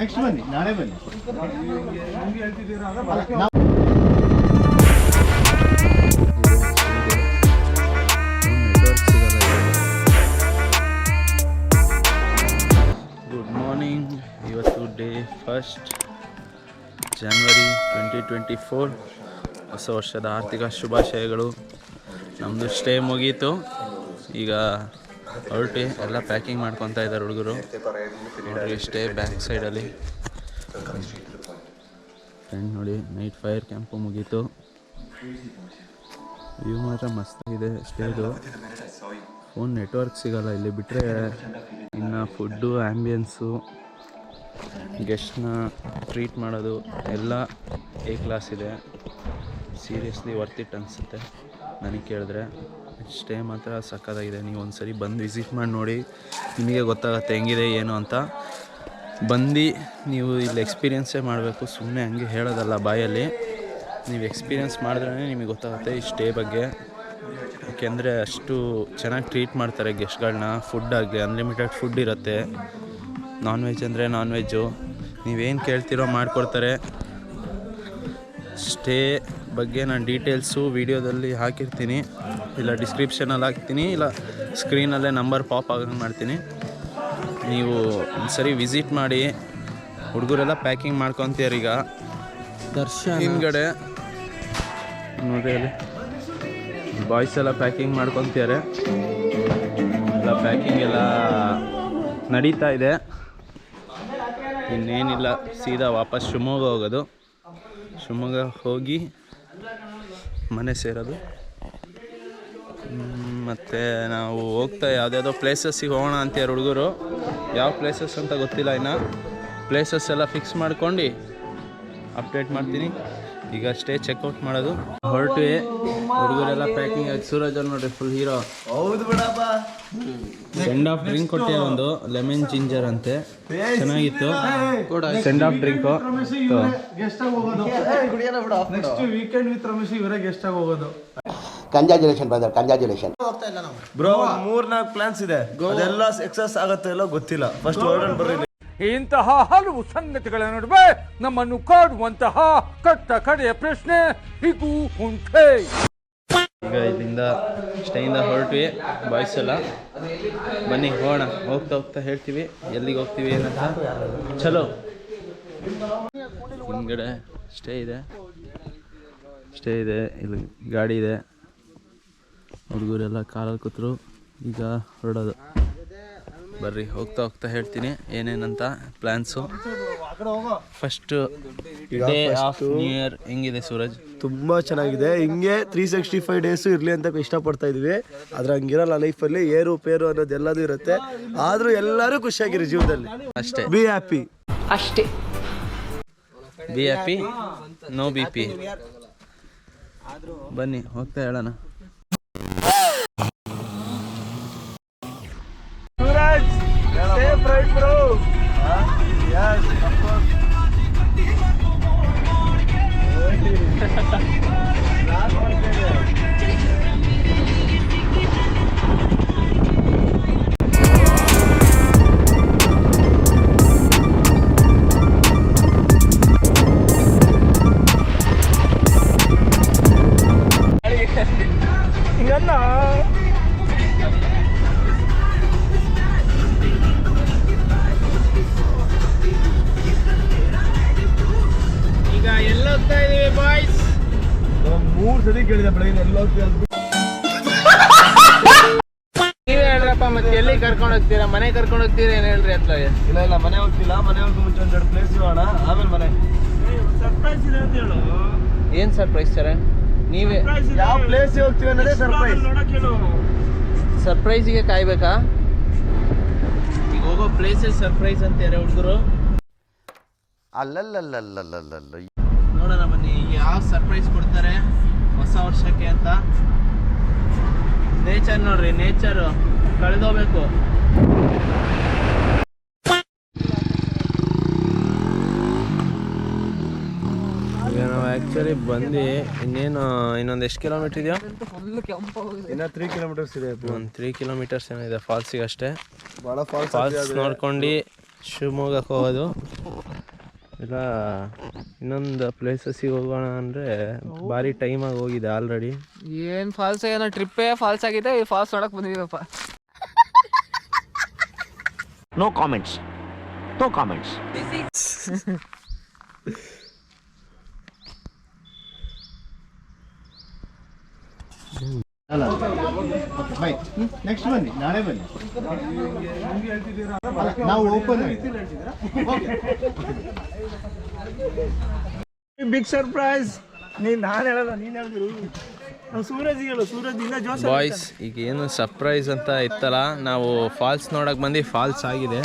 Next ಬನ್ನಿ ನಾಳೆ ಬನ್ನಿ. ಗುಡ್ ಮಾರ್ನಿಂಗ್ ಇವತ್ತು day first January twenty twenty four ಹೊಸ ವರ್ಷದ ಆರ್ಥಿಕ ಶುಭಾಶಯಗಳು. ನಮ್ಮದು ಸ್ಟೇ ಮುಗೀತು. ಈಗ ಹೊರಟಿ ಎಲ್ಲ ಪ್ಯಾಕಿಂಗ್ ಮಾಡ್ಕೊತಾ ಇದ್ದಾರೆ ಹುಡುಗರು. ಇಷ್ಟೇ ಬ್ಯಾಕ್ ಸೈಡಲ್ಲಿ ಫ್ರೆಂಡ್ ನೋಡಿ ನೈಟ್ ಫೈರ್ ಕ್ಯಾಂಪು ಮುಗೀತು. ವ್ಯೂ ಮಾತ್ರ ಮಸ್ತ್ ಇದೆ. ಫೋನ್ ನೆಟ್ವರ್ಕ್ ಸಿಗಲ್ಲ, ಇಲ್ಲಿ ಬಿಟ್ಟರೆ ಇನ್ನು ಫುಡ್ಡು ಆ್ಯಂಬಿಯನ್ಸು ಗೆಸ್ಟ್ನ ಟ್ರೀಟ್ ಮಾಡೋದು ಎಲ್ಲ ಎ ಕ್ಲಾಸ್ ಇದೆ. ಸೀರಿಯಸ್ಲಿ ವರ್ತ್ ಇಟ್ ಅನಿಸುತ್ತೆ, ನನಗೆ ಕೇಳಿದ್ರೆ. ಸ್ಟೇ ಮಾತ್ರ ಸಕ್ಕತ್ತಾಗಿದೆ ನೀವು ಒಂದು ಸರಿ ಬಂದು ವಿಸಿಟ್ ಮಾಡಿ ನೋಡಿ. ನಿಮಗೆ ಗೊತ್ತಾಗುತ್ತೆ ಹೆಂಗಿದೆ, ಏನು ಅಂತ. ಬಂದು ನೀವು ಇಲ್ಲಿ ಎಕ್ಸ್ಪೀರಿಯೆನ್ಸೇ ಮಾಡಬೇಕು. ಸುಮ್ಮನೆ ಹಂಗೆ ಹೇಳೋದಲ್ಲ ಬಾಯಲ್ಲಿ. ನೀವು ಎಕ್ಸ್ಪೀರಿಯೆನ್ಸ್ ಮಾಡಿದ್ರೇ ನಿಮಗೆ ಗೊತ್ತಾಗುತ್ತೆ ಈ ಸ್ಟೇ ಬಗ್ಗೆ ಯಾಕೆಂದರೆ ಅಷ್ಟು ಚೆನ್ನಾಗಿ ಟ್ರೀಟ್ ಮಾಡ್ತಾರೆ ಗೆಸ್ಟ್ಗಳನ್ನ ಫುಡ್ ಆಗಲಿ ಅನ್ಲಿಮಿಟೆಡ್ ಫುಡ್ ಇರುತ್ತೆ. ನಾನ್ ವೆಜ್ ಅಂದರೆ ನಾನ್ ವೆಜ್ಜು ನೀವೇನು ಕೇಳ್ತಿರೋ ಮಾಡಿಕೊಡ್ತಾರೆ. ಸ್ಟೇ ಬಗ್ಗೆ ನಾನು ಡೀಟೇಲ್ಸು ವೀಡಿಯೋದಲ್ಲಿ ಹಾಕಿರ್ತೀನಿ. ಇಲ್ಲ ಡಿಸ್ಕ್ರಿಪ್ಷನಲ್ಲಿ ಹಾಕ್ತೀನಿ. ಇಲ್ಲ ಸ್ಕ್ರೀನಲ್ಲೇ ನಂಬರ್ ಪಾಪ್ ಆಗಂಗೆ ಮಾಡ್ತೀನಿ. ನೀವು ಒಂದ್ಸರಿ ವಿಸಿಟ್ ಮಾಡಿ. ಹುಡುಗರೆಲ್ಲ ಪ್ಯಾಕಿಂಗ್ ಮಾಡ್ಕೊತೀರ ಈಗ. ದರ್ಶನ್. ಹಿಂದ್ಗಡೆ ನೋಡಿ ಅಲ್ಲಿ. ಬಾಯ್ಸ್ ಎಲ್ಲ ಪ್ಯಾಕಿಂಗ್ ಮಾಡ್ಕೊತಿದ್ದಾರೆ ಎಲ್ಲ ಪ್ಯಾಕಿಂಗ್ ಎಲ್ಲ ನಡೀತಾ ಇದೆ. ಇನ್ನೇನಿಲ್ಲ ಸೀದಾ ವಾಪಸ್ ಶಿವಮೊಗ್ಗ ಹೋಗೋದು. ಶಿವಮೊಗ್ಗ ಹೋಗಿ ಮನೆ ಸೇರೋದು. ಮತ್ತು ನಾವು ಹೋಗ್ತಾ ಯಾವುದ್ಯಾವುದೋ ಪ್ಲೇಸಸ್ಸಿಗೆ ಹೋಗೋಣ ಅಂತೀರ ಹುಡುಗರು. ಯಾವ ಪ್ಲೇಸಸ್ ಅಂತ ಗೊತ್ತಿಲ್ಲ ಇನ್ನು. ಪ್ಲೇಸಸ್ ಎಲ್ಲ ಫಿಕ್ಸ್ ಮಾಡ್ಕೊಂಡು ಅಪ್ಡೇಟ್ ಮಾಡ್ತೀನಿ. ಈಗ ಅಷ್ಟೇ ಚೆಕ್ಔಟ್ ಮಾಡೋದು. ಹೊರಟು ಹುಡುಗರೆಲ್ಲ ಪ್ಯಾಕಿಂಗ್ ಆಗಿ ಸೂರಜ್ ಅವ್ರು ನೋಡ್ರಿ ಫುಲ್ ಹೀರೋ ಹೌದು ಬಿಡಪ್ಪ. ಸೆಂಡ್ ಆಫ್ ಡ್ರಿಂಕ್ ಕೊಟ್ಟೆ ಒಂದು ಲೆಮನ್ ಜಿಂಜರ್ ಅಂತೆ. ಚೆನ್ನಾಗಿತ್ತು. ಸೆಂಡ್ ಆಫ್ ಡ್ರಿಂಕ್ ಗೆಸ್ಟ್ ಆಗಿ ಹೋಗೋದು. ನೆಕ್ಸ್ಟ್ ವೀಕೆಂಡ್ ವಿತ್ ರಮೇಶ್ ಇವರೇ ಗೆಸ್ಟ್ ಆಗಿ ಹೋಗೋದು. ಕಂಗ್ರ್ಯಾಚುಲೇಷನ್ ಬ್ರದರ್ ಕಂಗ್ರ್ಯಾಚುಲೇಷನ್ ಬ್ರೋ ಮೂರ್ ನಾಲ್ಕು ಪ್ಲಾನ್ಸ್ ಇದೆ. ಅದೆಲ್ಲ ಸಕ್ಸಸ್ ಆಗುತ್ತೆ ಎಲ್ಲ ಗೊತ್ತಿಲ್ಲ. ಫಸ್ಟ್ ಹೊರಡೋಣ ಬರ್ರಿ ಇಂತಹ ಹಲವು ಸಂಗತಿಗಳ ನಡುವೆ ನಮ್ಮನ್ನು ಕಾಡುವಂತಹ ಕಟ್ಟ ಕಡೆಯ ಪ್ರಶ್ನೆ ಇದು ಉಂಟೆ. ಈಗ ಇಲ್ಲಿಂದ ಇಷ್ಟೆಯಿಂದ ಹೊರಟ್ವಿ ಬಾಯ್ಸ್ ಎಲ್ಲ. ಬನ್ನಿ, ಹೋಗೋಣ. ಹೋಗ್ತಾ ಹೋಗ್ತಾ ಹೇಳ್ತೀವಿ, ಎಲ್ಲಿಗೆ ಹೋಗ್ತೀವಿ ಏನಂತ. ಚಲೋ. ಹಿಂದ್ಗಡೆ ಸ್ಟೇ ಇದೆ. ಸ್ಟೇ ಇದೆ, ಇಲ್ಲಿ ಗಾಡಿ ಇದೆ. ಹುಡುಗರೆಲ್ಲ ಕಾಲಲ್ಲಿ ಕೂತರು, ಈಗ ಹೊರಡೋದು. ಬರ್ರಿ ಹೋಗ್ತಾ ಹೋಗ್ತಾ ಹೇಳ್ತೀನಿ ಏನೇನಂತ plans first day of new year ಹೆಂಗಿದೆ ಸೂರಜ್? ತುಂಬ ಚೆನ್ನಾಗಿದೆ. ಹಿಂಗೆ ತ್ರೀ ಸಿಕ್ಸ್ಟಿ ಫೈವ್ ಡೇಸು ಇರಲಿ ಅಂತ ಇಷ್ಟಪಡ್ತಾ ಇದ್ವಿ. ಆದ್ರೆ ಹಂಗಿರಲ್ಲ ಲೈಫಲ್ಲಿ ಏರು ಪೇರು ಅನ್ನೋದು ಎಲ್ಲದೂ ಇರುತ್ತೆ. ಆದರೂ ಎಲ್ಲರೂ ಖುಷಿಯಾಗಿರಿ ಜೀವನದಲ್ಲಿ. ಅಷ್ಟೇ. ಬಿ ಹ್ಯಾಪಿ ಅಷ್ಟೇ. Be happy no B P ಬನ್ನಿ ಹೋಗ್ತಾ ಹೇಳೋಣ. stay afraid, bro. Huh? Yes, of Nada Not one ಕೇಳಿದೆ ಬೆಳಗ್ಗೆ ಎಲ್ಲ ನೀವೇ ಹೇಳ್ರಪ್ಪ ಮತ್ತೆ ಎಲ್ಲಿ ಕರ್ಕೊಂಡು ಹೋಗ್ತೀರಾ? ಮನೆ ಕರ್ಕೊಂಡು ಹೋಗ್ತೀರಾ ಏನು ಹೇಳ್ರಿ ಅತ್ಲ ಇಲ್ಲ ಇಲ್ಲ ಮನೆ ಹೋಗ್ತಿಲ್ಲ. ಮನೆ ಹೋಗಿ ಮುಂಚೆ ಒಂದೆರಡು ಪ್ಲೇಸ್ ಹೋಗೋಣ ಆಮೇಲೆ ಮನೆ. ಸರ್ಪ್ರೈಸ್ ಇದೆ ಅಂತ ಹೇಳು. ಏನು ಸರ್ಪ್ರೈಸ್ ಸರ್? ನೀವೇ ಯಾವ ಪ್ಲೇಸ್ ಹೋಗ್ತೀವಿ ಅನ್ನೋದೇ ಸರ್ಪ್ರೈಸ್ ಸರ್ಪ್ರೈಸಿಗೆ ಕಾಯ್ಬೇಕಾ? ಈಗ ಹೋಗೋ ಪ್ಲೇಸಸ್ ಸರ್ಪ್ರೈಸ್ ಅಂತಾರೆ ಹುಡುಗರು? ಅಲ್ಲಲ್ಲಲ್ಲಲ್ಲಲ್ಲಲ್ಲ. ನೋಡೋಣ ಬನ್ನಿ ಯಾವ ಸರ್ಪ್ರೈಸ್ ಕೊಡ್ತಾರೆ? ಹೊಸ ವರ್ಷಕ್ಕೆ ಅಂತ. ನೇಚರ್ ನೋಡ್ರಿ ನೇಚರು ಕಳೆದೋಗ್ಬೇಕು. ಈಗ ನಾವು ಆ್ಯಕ್ಚುಲಿ ಬಂದು ಇನ್ನೇನು ಇನ್ನೊಂದು ಎಷ್ಟು ಕಿಲೋಮೀಟ್ರ್ ಇದೆಯಾ? ಇನ್ನೂ ತ್ರೀ ಕಿಲೋಮೀಟರ್ಸ್ ಇದೆ. ಒಂದು ತ್ರೀ ಕಿಲೋಮೀಟರ್ಸ್ ಏನಿದೆ ಫಾಲ್ಸಿಗೆ ಅಷ್ಟೇ. ಭಾಳ ಫಾಲ್ಸ್ ಫಾಲ್ಸ್ ನೋಡ್ಕೊಂಡು ಶಿವಮೊಗ್ಗಕ್ಕೆ ಹೋಗೋದು. ಇಲ್ಲ ಇನ್ನೊಂದು ಪ್ಲೇಸಸ್ಸಿಗೆ ಹೋಗೋಣ ಅಂದರೆ ಭಾರಿ ಟೈಮಾಗಿ ಹೋಗಿದೆ ಆಲ್ರೆಡಿ ಏನು ಫಾಲ್ಸ್ ಏನೋ ಟ್ರಿಪ್ಪೇ ಫಾಲ್ಸ್ ಆಗಿದೆ ಈ ಫಾಲ್ಸ್ ನೋಡಕ್ಕೆ ಬಂದಿದ್ದೀವಪ್ಪ no comments no comments next ಬನ್ನಿ ನಾಳೆ ಬನ್ನಿ. ನಾವು ಓಪನ್ ಬಿಗ್ ಸರ್ಪ್ರೈಸ್ ನೀನ್ ನಾನು ಹೇಳಲ್ಲ ನೀನ್ ಹೇಳಿದ್ರು. ಸೂರಜ್ ಹೇಳು ಸೂರಜ್ ಇಲ್ಲ ಜೋಸ್ ಬಾಯ್ಸ್ ಈಗ ಏನು ಸರ್ಪ್ರೈಸ್ ಅಂತ ಇತ್ತಲ್ಲ ನಾವು ಫಾಲ್ಸ್ ನೋಡಕ್ ಬಂದು ಫಾಲ್ಸ್ ಆಗಿದೆ.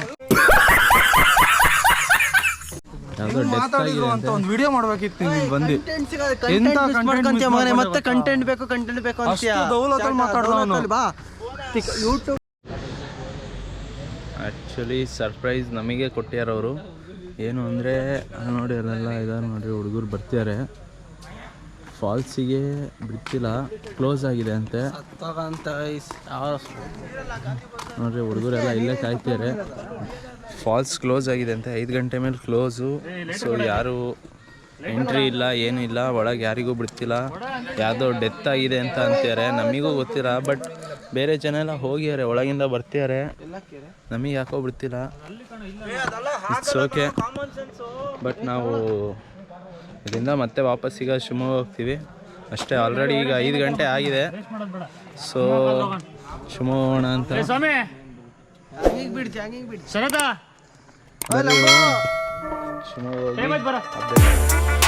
ಆಗಿದೆ ಅಂತ ಒಂದು ವಿಡಿಯೋ ಮಾಡ್ಬೇಕಿತ್ತು ನೀನು ಬಂದು. ಮತ್ತೆ ಕಂಟೆಂಟ್ ಬೇಕು ಕಂಟೆಂಟ್ ಬೇಕು ಅಷ್ಟು ದೌಲತ್ತಲ್ಲಿ ಮಾತಾಡ್ದವ್ನು. ಆ್ಯಕ್ಚುಲಿ ಸರ್ಪ್ರೈಸ್ ನಮಗೆ ಕೊಟ್ಟ್ಯಾರವರು. ಏನು ಅಂದರೆ ಅಲ್ಲಿ ನೋಡಿ ಅಲ್ಲೆಲ್ಲ ಇದಾರೆ ನೋಡ್ರಿ ಹುಡುಗರು ಬರ್ತಿದ್ದಾರೆ ಫಾಲ್ಸಿಗೆ ಬಿಡ್ತಿಲ್ಲ ಕ್ಲೋಸ್ ಆಗಿದೆ ಅಂತೆ. ನೋಡ್ರಿ ಹುಡುಗರೆಲ್ಲ ಇಲ್ಲೇ ಕಾಯ್ತಿದ್ದಾರೆ ಫಾಲ್ಸ್ ಕ್ಲೋಸ್ ಆಗಿದೆ ಅಂತೆ. ಐದು ಗಂಟೆ ಮೇಲೆ ಕ್ಲೋಸು. ಸೊ ಯಾರು ಎಂಟ್ರಿ ಇಲ್ಲ ಏನೂ ಇಲ್ಲ. ಒಳಗೆ ಯಾರಿಗೂ ಬಿಡ್ತಿಲ್ಲ. ಯಾವುದೋ ಡೆತ್ ಆಗಿದೆ ಅಂತ ಅಂತಾರೆ ನಮಗೂ ಗೊತ್ತಿಲ್ಲ ಬಟ್ ಬೇರೆ ಜನ ಎಲ್ಲ ಹೋಗಿದ್ದಾರೆ ಒಳಗಿಂದ ಬರ್ತಿದ್ದಾರೆ. ನಮಗೆ ಯಾಕೋ ಬಿಡ್ತಿಲ್ಲ. ಇಟ್ಸ್ ಓಕೆ ಬಟ್ ನಾವು ಇದರಿಂದ ಮತ್ತೆ ವಾಪಸ್ ಈಗ ಶಿವಮೊಗ್ಗ ಹೋಗ್ತೀವಿ. ಅಷ್ಟೇ ಆಲ್ರೆಡಿ ಈಗ ಐದು ಗಂಟೆ ಆಗಿದೆ. ಸೊ ಶಿವಮೊಗ್ಗ ಹೋಗೋಣ ಅಂತ ಬರ್ರಿ ಹೋಗೋಣ. ಶಿವಮೊಗ್ಗ ಹೋಗಿ update